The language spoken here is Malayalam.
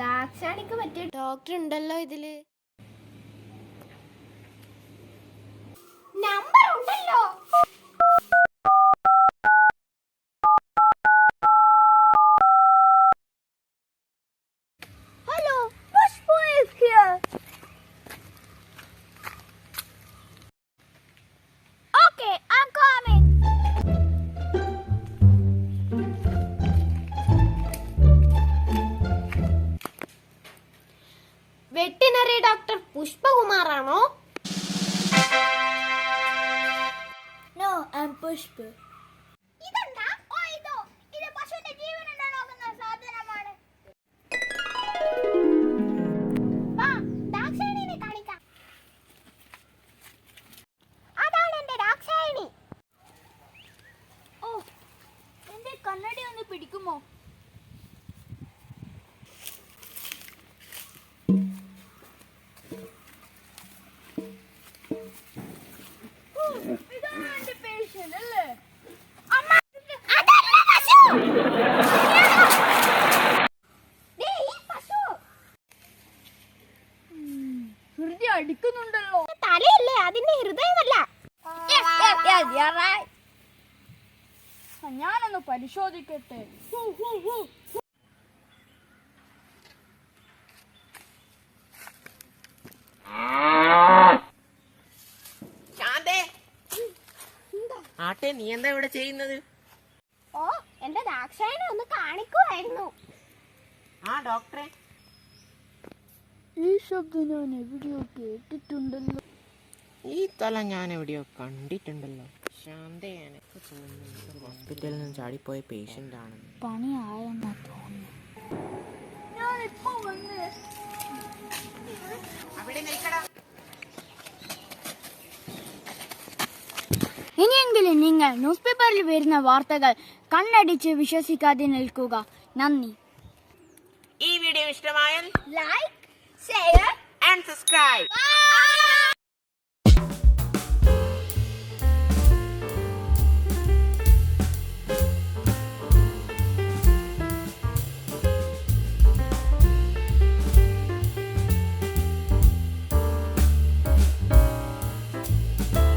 ദാക്ഷാണിക്ക് പറ്റിയ ഡോക്ടർ ഉണ്ടല്ലോ ഇതിൽ. നമ്പർ ഉണ്ടല്ലോ. വെറ്റിനറി ഡോക്ടർ പുഷ്പകുമാറാണോ? ഐ എം പുഷ്പ അടിക്കുന്നുണ്ടല്ലോ തലയല്ലേ അതിന്റെ ഹൃദയമല്ല. ഞാനൊന്ന് പരിശോധിക്കട്ടെ. ആട്ടെ നീ എന്താ ഇവിടെ ചെയ്യുന്നത്? ഓ എന്റെ ദാക്ഷായനെ ഒന്ന് കാണിക്കുമായിരുന്നു ആ ഡോക്ടറെ. ഈ ശബ്ദം ഞാൻ എവിടെയോ കേട്ടിട്ടുണ്ടല്ലോ ഈ തല ഞാൻ എവിടെയോ കണ്ടിട്ടുണ്ടല്ലോ. ശാന്തയാണ് തോന്നുന്നു ഹോസ്പിറ്റലിൽ നിന്ന് ചാടിപ്പോയ പേഷ്യന്റ് ആണെന്ന്. പണിയായെന്നാ തോന്നുന്നു. ഞാനിപ്പോ വന്ന് അവിടെ നിൽക്കടാ. ഇനിയെങ്കിലും നിങ്ങൾ ന്യൂസ് പേപ്പറിൽ വരുന്ന വാർത്തകൾ കണ്ണടിച്ച് വിശ്വസിക്കാതെ നിൽക്കുക. നന്ദി. ഈ വീഡിയോ ഇഷ്ടമായാൽ like share, and subscribe. Bye.